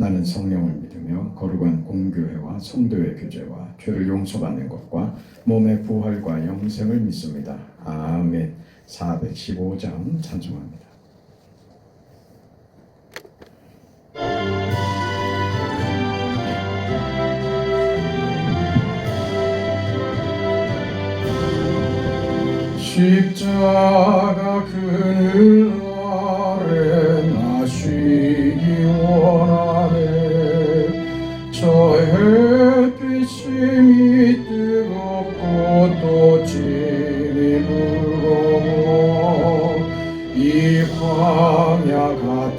나는 성령을 믿으며 거룩한 공교회와 성도의 교제와 죄를 용서받는 것과 몸의 부활과 영생을 믿습니다. 아멘. 415장 찬송합니다. 십자가 그늘 아래 나쉬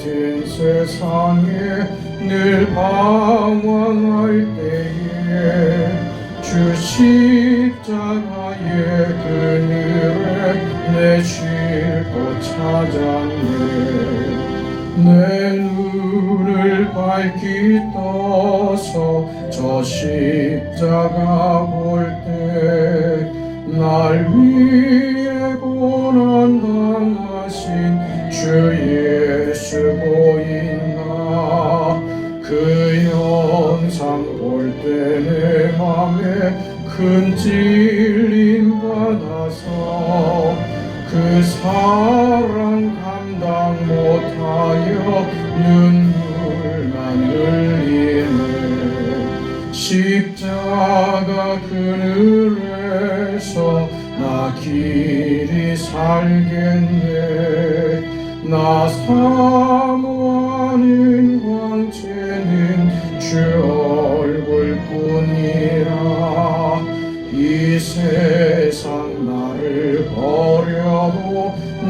같은 세상에 늘 방황할 때에 주 십자가의 그늘에 내쉴곳 찾았네. 내 눈을 밝히 떠서 저 십자가 볼 때 날 위해 큰찔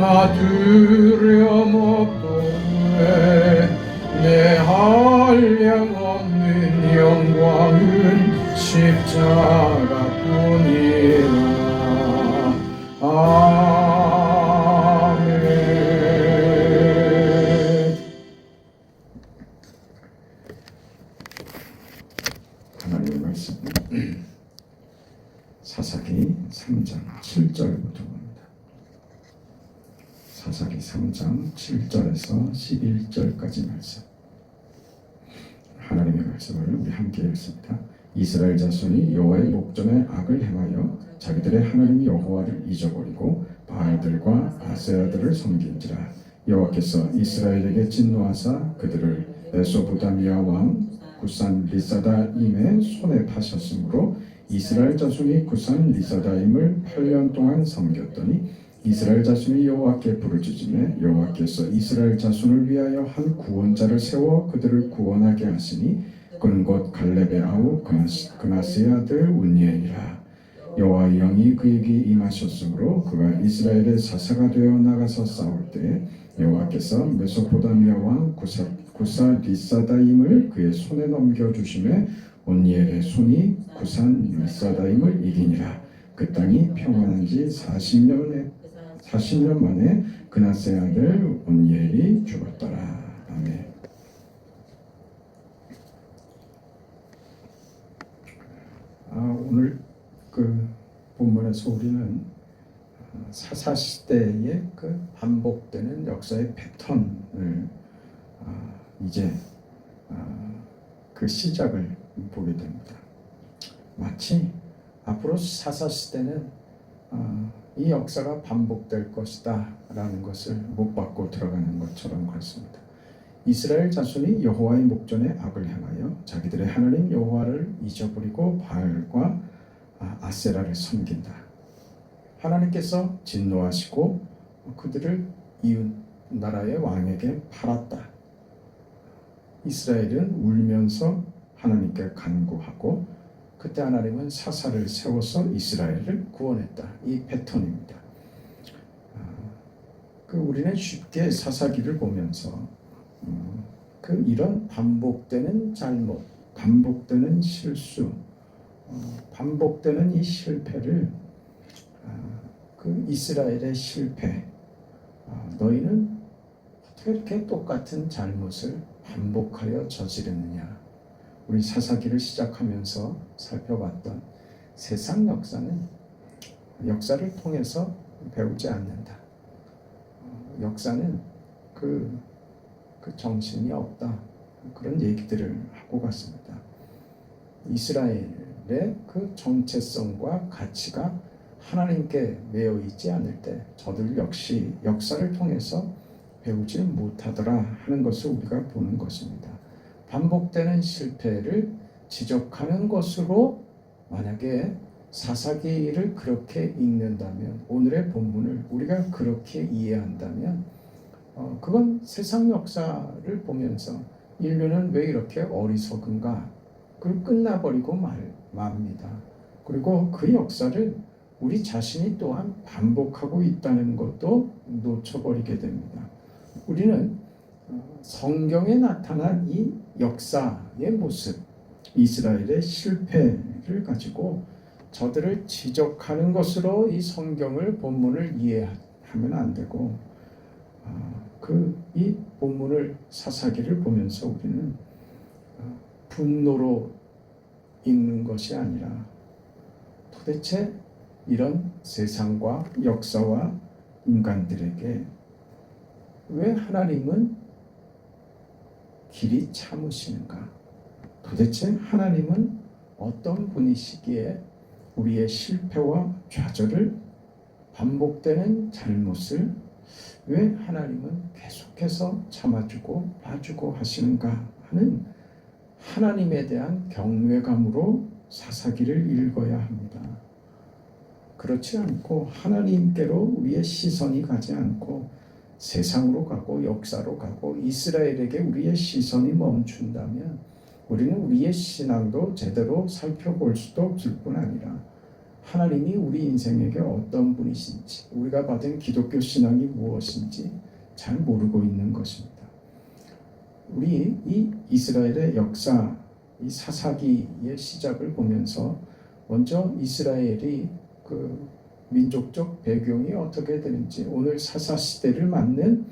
버 아세라들을 섬긴지라. 여호와께서 이스라엘에게 진노하사 그들을 에소부다미아 왕 구산 리사다임의 손에 파셨으므로 이스라엘 자손이 구산 리사다임을 8년 동안 섬겼더니 이스라엘 자손이 여호와께 부르짖음에 여호와께서 이스라엘 자손을 위하여 한 구원자를 세워 그들을 구원하게 하시니 그는 곧 갈렙의 아우 그나스- 그나스의 아들 운니엘이라 여호와의 영이 그에게 임하셨으므로 그가 이스라엘의 사사가 되어 나가서 싸울 때 여호와께서 메소포다미아 왕 구사, 구사 리사다임을 그의 손에 넘겨 주심에 온니엘의 손이 구산 리사다임을 이기니라. 그 땅이 평안한 지 40년에 40년 만에 그나스의 아들 온니엘이 죽었더라 아멘. 아, 오늘 그 본문에서 우리는 어, 사사 시대의 그 반복되는 역사의 패턴을 아, 이제 아, 그 시작을 보게 됩니다. 마치 앞으로 사사 시대는 아, 이 역사가 반복될 것이다라는 것을 못 받고 들어가는 것처럼 그렇습니다. 이스라엘 자손이 여호와의 목전에 악을 행하여 자기들의 하나님 여호와를 잊어버리고 바알과 아, 아세라를 섬긴다. 하나님께서 진노하시고 그들을 이웃 나라의 왕에게 팔았다. 이스라엘은 울면서 하나님께 간구하고 그때 하나님은 사사를 세워서 이스라엘을 구원했다. 이 패턴입니다. 아, 그 우리는 쉽게 사사기를 보면서 음, 그 이런 반복되는 잘못 반복되는 실수, 어, 반복되는 이 실패를 아, 그 이스라엘의 실패, 아, 너희는 어떻게 이렇게 똑같은 잘못을 반복하여 저지르느냐? 우리 사사기를 시작하면서 살펴봤던 세상 역사는 역사를 통해서 배우지 않는다. 어, 역사는 그, 그 정신이 없다. 그런 얘기들을 하고 갔습니다. 이스라엘의 그 정체성과 가치가 하나님께 매여 있지 않을 때 저들 역시 역사를 통해서 배우지 못하더라 하는 것을 우리가 보는 것입니다. 반복되는 실패를 지적하는 것으로 만약에 사사기를 그렇게 읽는다면 오늘의 본문을 우리가 그렇게 이해한다면 어, 그건 세상 역사를 보면서 인류는 왜 이렇게 어리석은가 그 끝나버리고 말, 맙니다. 그리고 그 역사를 우리 자신이 또한 반복하고 있다는 것도 놓쳐버리게 됩니다. 우리는 어, 성경에 나타난 이 역사의 모습, 이스라엘의 실패를 가지고 저들을 지적하는 것으로 이 성경을 본문을 이해하면 안 되고 그 이 본문을 사사기를 보면서 우리는 어, 분노로 읽는 것이 아니라 도대체 이런 세상과 역사와 인간들에게 왜 하나님은 길이 참으시는가? 도대체 하나님은 어떤 분이시기에 우리의 실패와 좌절을 반복되는 잘못을 왜 하나님은 계속해서 참아주고 봐주고 하시는가 하는 하나님에 대한 경외감으로 사사기를 읽어야 합니다. 그렇지 않고 하나님께로 우리의 시선이 가지 않고 세상으로 가고 역사로 가고 이스라엘에게 우리의 시선이 멈춘다면 우리는 우리의 신앙도 제대로 살펴볼 수도 없을 뿐 아니라 하나님이 우리 인생에게 어떤 분이신지 우리가 받은 기독교 신앙이 무엇인지 잘 모르고 있는 것입니다. 우리 이 이스라엘의 역사, 이 사사기의 시작을 보면서 먼저 이스라엘이 그 민족적 배경이 어떻게 되는지 오늘 사사 시대를 맞는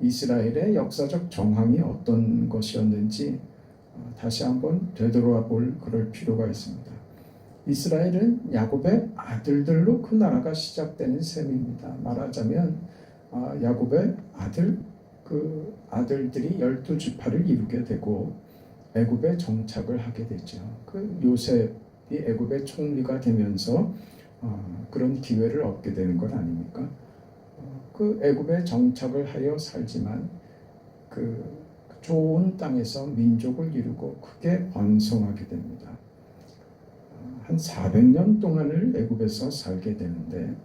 이스라엘의 역사적 정황이 어떤 것이었는지 어, 다시 한번 되돌아 볼 그럴 필요가 있습니다. 이스라엘은 야곱의 아들들로 그 나라가 시작되는 셈입니다. 말하자면 아, 야곱의 아들 그 아들들이 열두 지파를 이루게 되고 애굽에 정착을 하게 되죠. 그 요셉이 애굽의 총리가 되면서 어, 그런 기회를 얻게 되는 것 아닙니까? 어, 그 애굽에 정착을 하여 살지만 그 좋은 땅에서 민족을 이루고 크게 번성하게 됩니다. 어, 한 400년 동안을 애굽에서 살게 되는데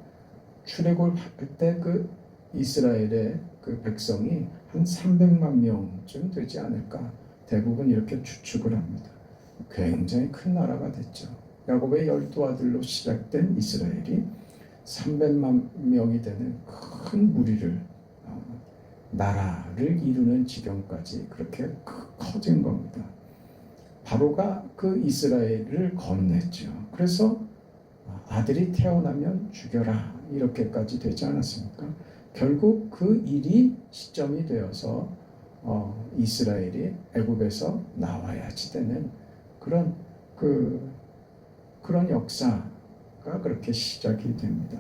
출애굽 할때 그 이스라엘의 그 백성이 한 300만 명쯤 되지 않을까 대부분 이렇게 추측을 합니다. 굉장히 큰 나라가 됐죠. 야곱의 열두 아들로 시작된 이스라엘이 300만 명이 되는 큰 무리를 어, 나라를 이루는 지경까지 그렇게 커진 겁니다. 바로가 그 이스라엘을 건넸죠. 그래서 아들이 태어나면 죽여라 이렇게까지 되지 않았습니까? 결국 그 일이 시점이 되어서 어, 이스라엘이 애굽에서 나와야지 되는 그런 그 그런 역사가 그렇게 시작이 됩니다.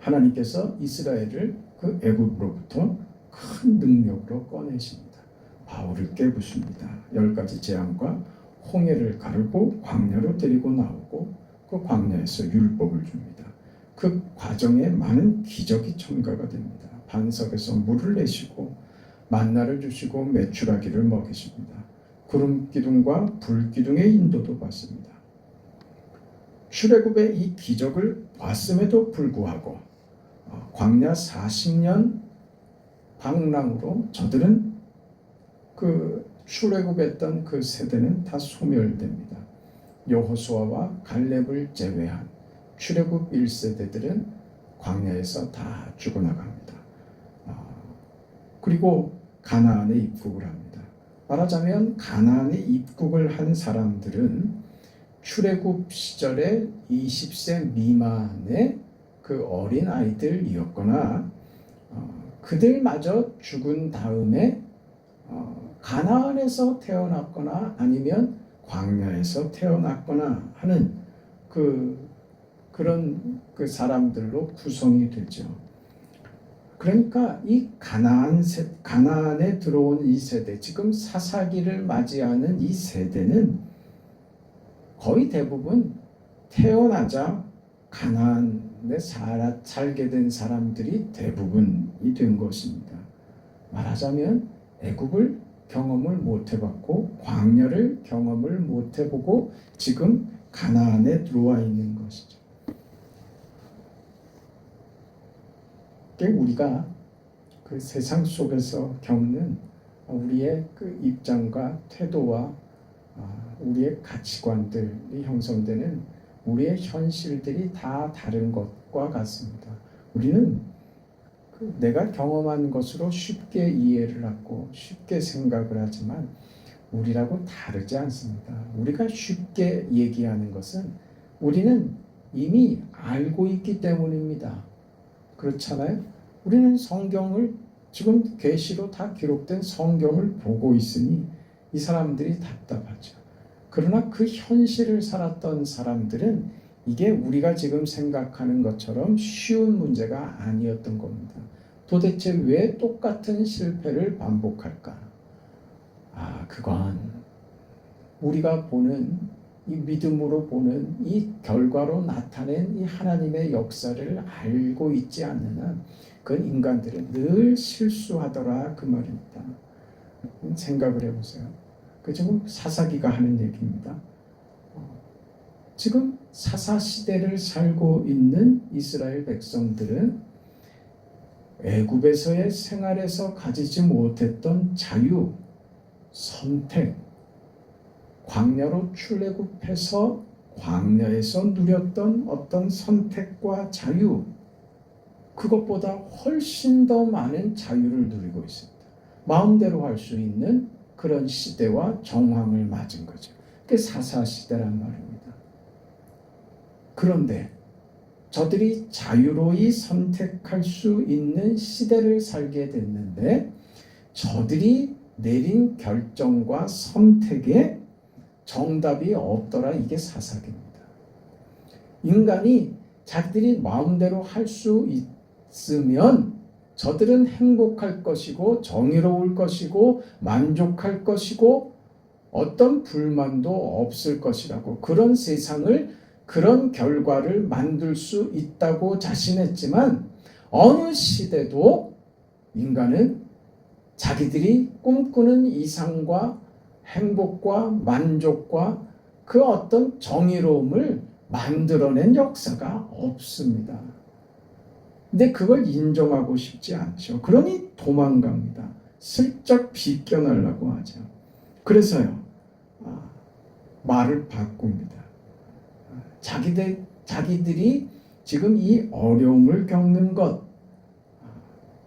하나님께서 이스라엘을 그 애굽으로부터 큰 능력으로 꺼내십니다. 바울을 깨부십니다. 열 가지 재앙과 홍해를 가르고 광야로 데리고 나오고 그 광야에서 율법을 줍니다. 그 과정에 많은 기적이 첨가가 됩니다. 반석에서 물을 내시고 만나를 주시고 메추라기를 먹이십니다. 구름 기둥과 불 기둥의 인도도 받습니다. 출애굽의 이 기적을 봤음에도 불구하고 어, 광야 40년 방랑으로 저들은 그 출애굽했던 그 세대는 다 소멸됩니다. 여호수아와 갈렙을 제외한 출애굽 1세대들은 광야에서 다 죽어나갑니다. 아, 그리고 가나안에 입국을 합니다. 말하자면 가나안에 입국을 한 사람들은 출애굽 시절에 20세 미만의 그 어린 아이들이었거나 어, 그들마저 죽은 다음에 어, 가나안에서 태어났거나 아니면 광야에서 태어났거나 하는 그 그런 그 사람들로 구성이 되죠. 그러니까 이 가나안 세, 가나안에 들어온 이 세대, 지금 사사기를 맞이하는 이 세대는 거의 대부분 태어나자 가나안에 살아, 살게 된 사람들이 대부분이 된 것입니다. 말하자면 애굽을 경험을 못 해봤고 광야를 경험을 못 해보고 지금 가나안에 들어와 있는 것이죠. 그게 우리가 그 세상 속에서 겪는 우리의 그 입장과 태도와 아, 우리의 가치관들이 형성되는 우리의 현실들이 다 다른 것과 같습니다. 우리는 그 내가 경험한 것으로 쉽게 이해를 하고 쉽게 생각을 하지만 우리라고 다르지 않습니다. 우리가 쉽게 얘기하는 것은 우리는 이미 알고 있기 때문입니다. 그렇잖아요. 우리는 성경을 지금 계시로 다 기록된 성경을 보고 있으니 이 사람들이 답답하죠. 그러나 그 현실을 살았던 사람들은 이게 우리가 지금 생각하는 것처럼 쉬운 문제가 아니었던 겁니다. 도대체 왜 똑같은 실패를 반복할까? 아, 그건 우리가 보는 이 믿음으로 보는 이 결과로 나타낸 이 하나님의 역사를 알고 있지 않는 한 그건 인간들은 늘 실수하더라 그 말입니다. 생각을 해보세요. 그 지금 사사기가 하는 얘기입니다. 어, 지금 사사 시대를 살고 있는 이스라엘 백성들은 애굽에서의 생활에서 가지지 못했던 자유, 선택, 광야로 출애굽해서 광야에서 누렸던 어떤 선택과 자유, 그것보다 훨씬 더 많은 자유를 누리고 있습니다. 마음대로 할 수 있는 그런 시대와 정황을 맞은 거죠. 그게 사사 시대란 말입니다. 그런데 저들이 자유로이 선택할 수 있는 시대를 살게 됐는데 저들이 내린 결정과 선택에 정답이 없더라 이게 사사기입니다. 인간이 자기들이 마음대로 할 수 있으면 저들은 행복할 것이고 정의로울 것이고 만족할 것이고 어떤 불만도 없을 것이라고 그런 세상을 그런 결과를 만들 수 있다고 자신했지만 어느 시대도 인간은 자기들이 꿈꾸는 이상과 행복과 만족과 그 어떤 정의로움을 만들어낸 역사가 없습니다. 근데 그걸 인정하고 싶지 않죠. 그러니 도망갑니다. 슬쩍 비껴나려고 하죠. 그래서요, 아, 말을 바꿉니다. 아, 자기들, 자기들이 지금 이 어려움을 겪는 것, 아,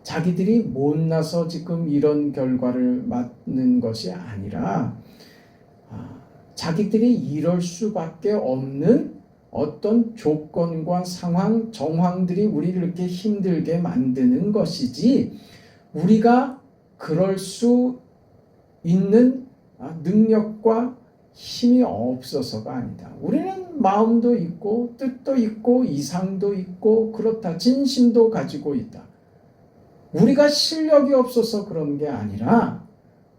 자기들이 못나서 지금 이런 결과를 맞는 것이 아니라, 자기들이 이럴 수밖에 없는 어떤 조건과 상황, 정황들이 우리를 이렇게 힘들게 만드는 것이지 우리가 그럴 수 있는 아, 능력과 힘이 없어서가 아니다. 우리는 마음도 있고 뜻도 있고 이상도 있고 그렇다. 진심도 가지고 있다. 우리가 실력이 없어서 그런 게 아니라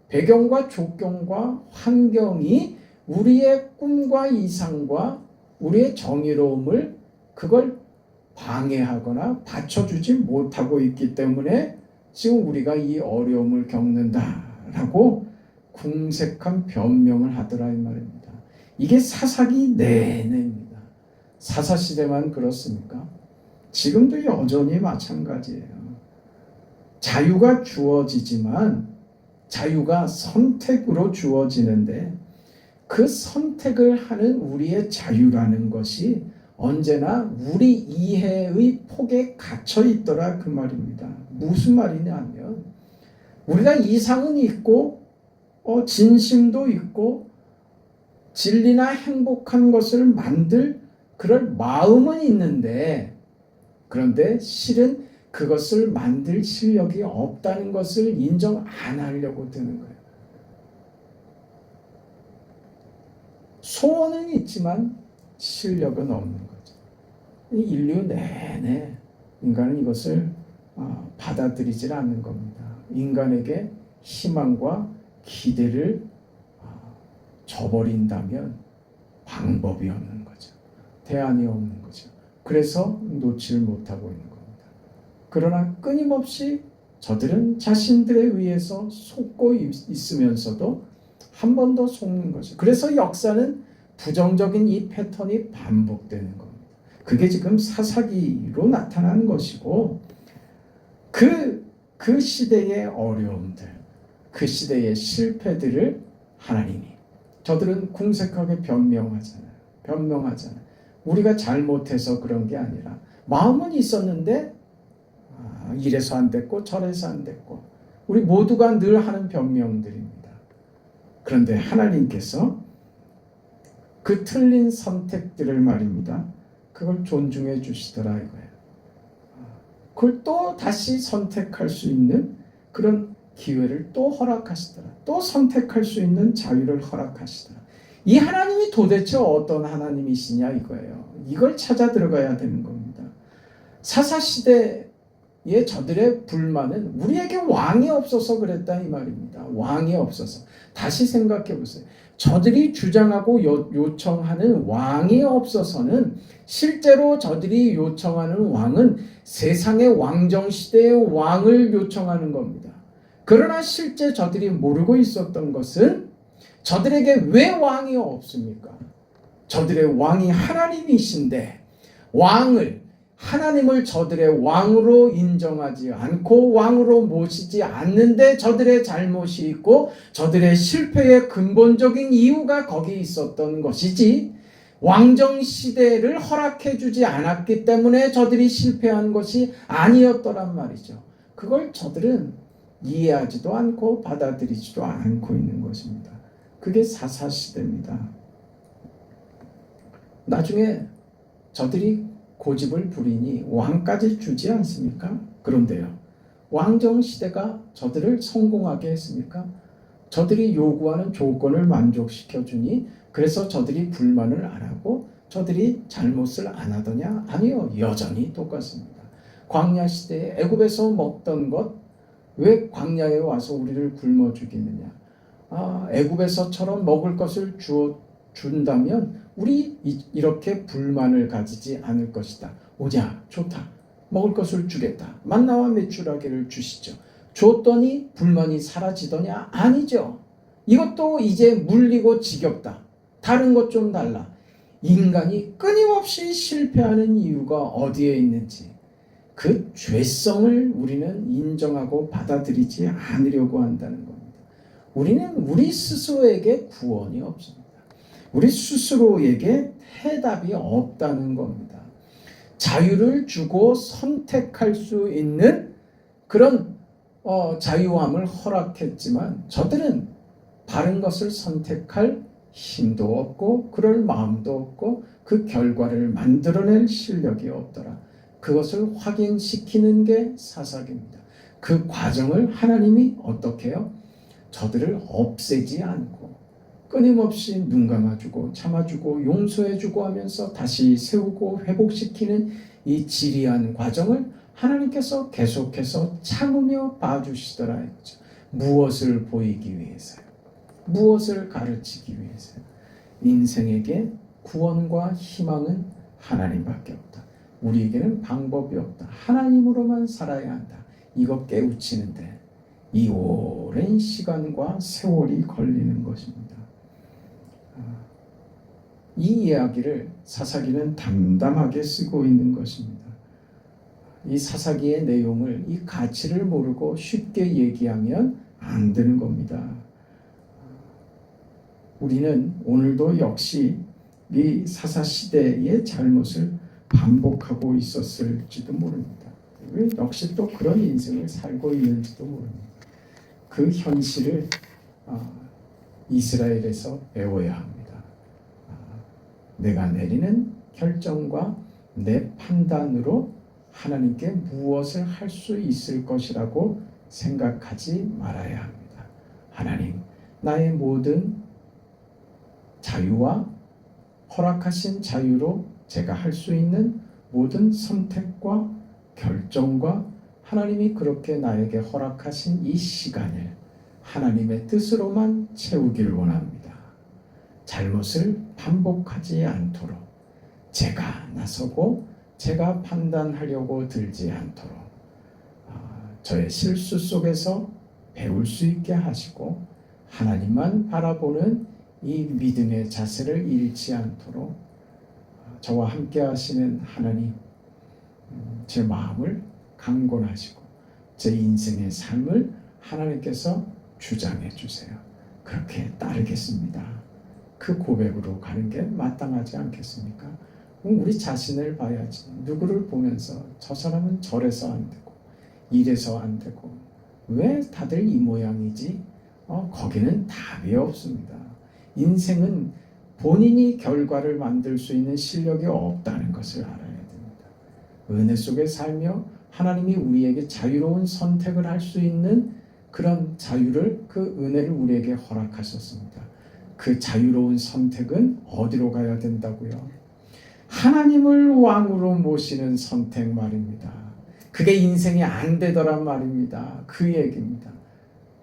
배경과 조건과 환경이 우리의 꿈과 이상과 우리의 정의로움을 그걸 방해하거나 받쳐주지 못하고 있기 때문에 지금 우리가 이 어려움을 겪는다라고 궁색한 변명을 하더라 이 말입니다. 이게 사사기 내내입니다. 사사 시대만 그렇습니까? 지금도 여전히 마찬가지예요. 자유가 주어지지만 자유가 선택으로 주어지는데 그 선택을 하는 우리의 자유라는 것이 언제나 우리 이해의 폭에 갇혀 있더라 그 말입니다. 무슨 말이냐면 우리가 이상은 있고 어, 진심도 있고 진리나 행복한 것을 만들 그럴 마음은 있는데 그런데 실은 그것을 만들 실력이 없다는 것을 인정 안 하려고 드는 거예요. 소원은 있지만 실력은 없는 거죠. 이 인류 내내 인간은 이것을 아, 받아들이질 않는 겁니다. 인간에게 희망과 기대를 아, 저버린다면 방법이 없는 거죠. 대안이 없는 거죠. 그래서 놓지를 못하고 있는 겁니다. 그러나 끊임없이 저들은 자신들에 의해서 속고 있- 있으면서도 한 번 더 속는 거죠. 그래서 역사는 부정적인 이 패턴이 반복되는 겁니다. 그게 지금 사사기로 나타난 것이고 그, 그 시대의 어려움들, 그 시대의 실패들을 하나님이 저들은 궁색하게 변명하잖아요. 변명하잖아요. 우리가 잘못해서 그런 게 아니라 마음은 있었는데 아, 이래서 안 됐고 저래서 안 됐고 우리 모두가 늘 하는 변명들입니다. 그런데 하나님께서 그 틀린 선택들을 말입니다. 그걸 존중해 주시더라 이거예요. 그걸 또 다시 선택할 수 있는 그런 기회를 또 허락하시더라. 또 선택할 수 있는 자유를 허락하시더라. 이 하나님이 도대체 어떤 하나님이시냐 이거예요. 이걸 찾아 들어가야 되는 겁니다. 사사 시대의 저들의 불만은 우리에게 왕이 없어서 그랬다 이 말입니다. 왕이 없어서 다시 생각해 보세요. 저들이 주장하고 요, 요청하는 왕이 없어서는 실제로 저들이 요청하는 왕은 세상의 왕정 시대의 왕을 요청하는 겁니다. 그러나 실제 저들이 모르고 있었던 것은 저들에게 왜 왕이 없습니까? 저들의 왕이 하나님이신데 왕을 하나님을 저들의 왕으로 인정하지 않고 왕으로 모시지 않는데 저들의 잘못이 있고 저들의 실패의 근본적인 이유가 거기 있었던 것이지 왕정 시대를 허락해 주지 않았기 때문에 저들이 실패한 것이 아니었더란 말이죠. 그걸 저들은 이해하지도 않고 받아들이지도 않고 있는 것입니다. 그게 사사 시대입니다. 나중에 저들이 고집을 부리니 왕까지 주지 않습니까? 그런데요. 왕정 시대가 저들을 성공하게 했습니까? 저들이 요구하는 조건을 만족시켜 주니 그래서 저들이 불만을 안 하고 저들이 잘못을 안 하더냐? 아니요. 여전히 똑같습니다. 광야 시대에 애굽에서 먹던 것 왜 광야에 와서 우리를 굶어 죽이느냐? 아, 애굽에서처럼 먹을 것을 주어 준다면 우리 이- 이렇게 불만을 가지지 않을 것이다. 오자, 좋다. 먹을 것을 주겠다. 만나와 메추라기를 주시죠. 줬더니 불만이 사라지더냐? 아니죠. 이것도 이제 물리고 지겹다. 다른 것 좀 달라. 인간이 끊임없이 실패하는 이유가 어디에 있는지 그 죄성을 우리는 인정하고 받아들이지 않으려고 한다는 겁니다. 우리는 우리 스스로에게 구원이 없습니다. 우리 스스로에게 해답이 없다는 겁니다. 자유를 주고 선택할 수 있는 그런 어, 자유함을 허락했지만 저들은 바른 것을 선택할 힘도 없고 그럴 마음도 없고 그 결과를 만들어낼 실력이 없더라. 그것을 확인시키는 게 사사기입니다. 그 과정을 하나님이 어떻게 해요? 저들을 없애지 않고 끊임없이 눈 감아주고 참아주고 용서해주고 하면서 다시 세우고 회복시키는 이 지리한 과정을 하나님께서 계속해서 참으며 봐주시더라 이거죠. 무엇을 보이기 위해서요? 무엇을 가르치기 위해서요? 인생에게 구원과 희망은 하나님밖에 없다. 우리에게는 방법이 없다. 하나님으로만 살아야 한다. 이거 깨우치는데 이 오랜 시간과 세월이 걸리는 것입니다. 아, 이 이야기를 사사기는 담담하게 쓰고 있는 것입니다. 이 사사기의 내용을 이 가치를 모르고 쉽게 얘기하면 안 되는 겁니다. 우리는 오늘도 역시 이 사사 시대의 잘못을 반복하고 있었을지도 모릅니다. 왜 역시 또 그런 인생을 살고 있는지도 모릅니다. 그 현실을 아, 이스라엘에서 배워야 합니다. 아, 내가 내리는 결정과 내 판단으로 하나님께 무엇을 할 수 있을 것이라고 생각하지 말아야 합니다. 하나님, 나의 모든 자유와 허락하신 자유로 제가 할 수 있는 모든 선택과 결정과 하나님이 그렇게 나에게 허락하신 이 시간을 하나님의 뜻으로만 채우길 원합니다. 잘못을 반복하지 않도록 제가 나서고 제가 판단하려고 들지 않도록 아, 저의 실수 속에서 배울 수 있게 하시고 하나님만 바라보는 이 믿음의 자세를 잃지 않도록 아, 저와 함께 하시는 하나님 음, 제 마음을 강권하시고 제 인생의 삶을 하나님께서 주장해 주세요. 그렇게 따르겠습니다. 그 고백으로 가는 게 마땅하지 않겠습니까? 우리 자신을 봐야지. 누구를 보면서 저 사람은 저래서 안 되고 이래서 안 되고 왜 다들 이 모양이지? 어, 거기는 답이 없습니다. 인생은 본인이 결과를 만들 수 있는 실력이 없다는 것을 알아야 됩니다. 은혜 속에 살며 하나님이 우리에게 자유로운 선택을 할 수 있는 그런 자유를 그 은혜를 우리에게 허락하셨습니다. 그 자유로운 선택은 어디로 가야 된다고요? 하나님을 왕으로 모시는 선택 말입니다. 그게 인생이 안 되더란 말입니다. 그 얘기입니다.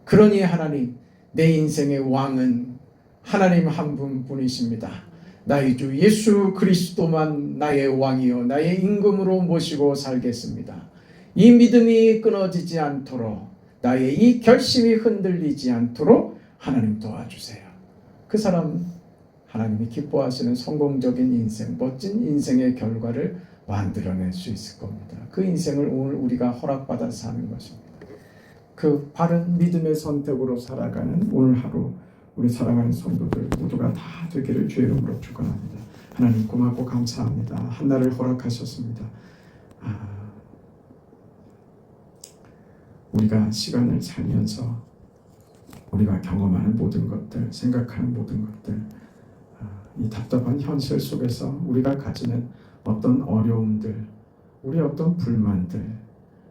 그러니 하나님, 내 인생의 왕은 하나님 한 분뿐이십니다. 나의 주 예수 그리스도만 나의 왕이요 나의 임금으로 모시고 살겠습니다. 이 믿음이 끊어지지 않도록 나의 이 결심이 흔들리지 않도록 하나님 도와주세요. 그 사람 하나님이 기뻐하시는 성공적인 인생, 멋진 인생의 결과를 만들어낼 수 있을 겁니다. 그 인생을 오늘 우리가 허락받아 사는 것입니다. 그 바른 믿음의 선택으로 살아가는 오늘 하루 우리 사랑하는 성도들 모두가 다 되기를 주의 이름으로 축원합니다. 하나님 고맙고 감사합니다. 한 날을 허락하셨습니다. 아, 우리가 시간을 살면서 우리가 경험하는 모든 것들, 생각하는 모든 것들, 아, 이 답답한 현실 속에서 우리가 가지는 어떤 어려움들, 우리 어떤 불만들,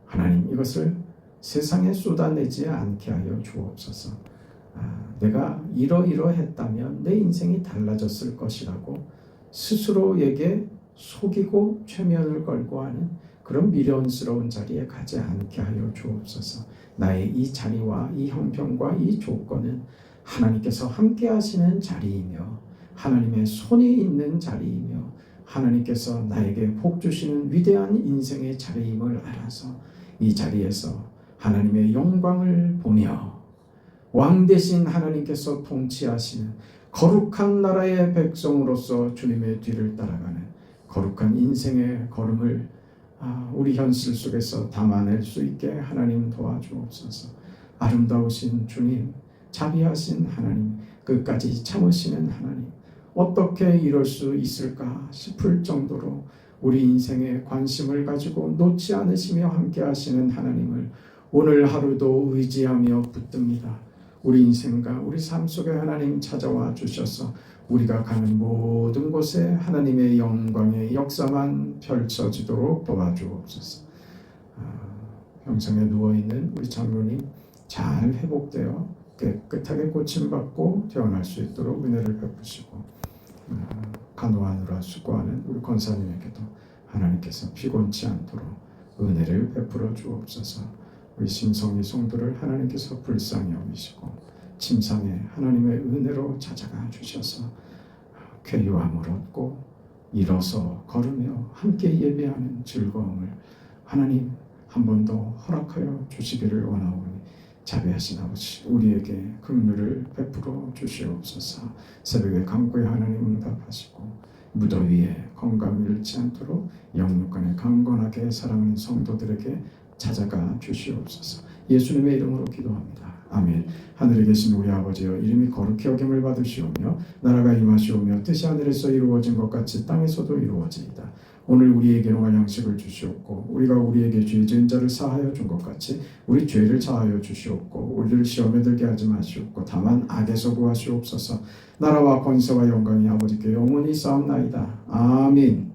하나님 이것을 세상에 쏟아내지 않게 하여 주옵소서. 아, 내가 이러이러했다면 내 인생이 달라졌을 것이라고 스스로에게 속이고 최면을 걸고 하는 그런 미련스러운 자리에 가지 않게 하여 주옵소서. 나의 이 자리와 이 형편과 이 조건은 하나님께서 함께 하시는 자리이며 하나님의 손이 있는 자리이며 하나님께서 나에게 복 주시는 위대한 인생의 자리임을 알아서 이 자리에서 하나님의 영광을 보며 왕 대신 하나님께서 통치하시는 거룩한 나라의 백성으로서 주님의 뒤를 따라가는 거룩한 인생의 걸음을 아, 우리 현실 속에서 담아낼 수 있게 하나님 도와주옵소서. 아름다우신 주님, 자비하신 하나님, 끝까지 참으시는 하나님, 어떻게 이럴 수 있을까 싶을 정도로 우리 인생에 관심을 가지고 놓지 않으시며 함께 하시는 하나님을 오늘 하루도 의지하며 붙듭니다. 우리 인생과 우리 삶 속에 하나님 찾아와 주셔서 우리가 가는 모든 곳에 하나님의 영광의 역사만 펼쳐지도록 도와주옵소서. 아, 병상에 누워 있는 우리 장로님 잘 회복되어 깨끗하게 고침받고 태어날 수 있도록 은혜를 베푸시고 아, 간호하느라 수고하는 우리 권사님에게도 하나님께서 피곤치 않도록 은혜를 베풀어 주옵소서. 우리 심성이 성도를 하나님께서 불쌍히 여기시고 침상에 하나님의 은혜로 찾아가 주셔서 쾌유함을 얻고 일어서 걸으며 함께 예배하는 즐거움을 하나님 한 번 더 허락하여 주시기를 원하오니 자비하신 아버지 우리에게 긍휼을 베풀어 주시옵소서 새벽에 간구에 하나님 응답하시고 무더위에 건강 잃지 않도록 영육간에 강건하게 사랑하는 성도들에게 찾아가 주시옵소서. 예수님의 이름으로 기도합니다. 아멘. 하늘에 계신 우리 아버지여 이름이 거룩히 여김을 받으시오며 나라가 임하시오며 뜻이 하늘에서 이루어진 것 같이 땅에서도 이루어지이다. 오늘 우리에게 노할 양식을 주시옵고 우리가 우리에게 죄 지은 자를 사하여 준 것 같이 우리 죄를 사하여 주시옵고 우리를 시험에 들게 하지 마시옵고 다만 악에서 구하시옵소서 나라와 권세와 영광이 아버지께 영원히 싸움나이다 아멘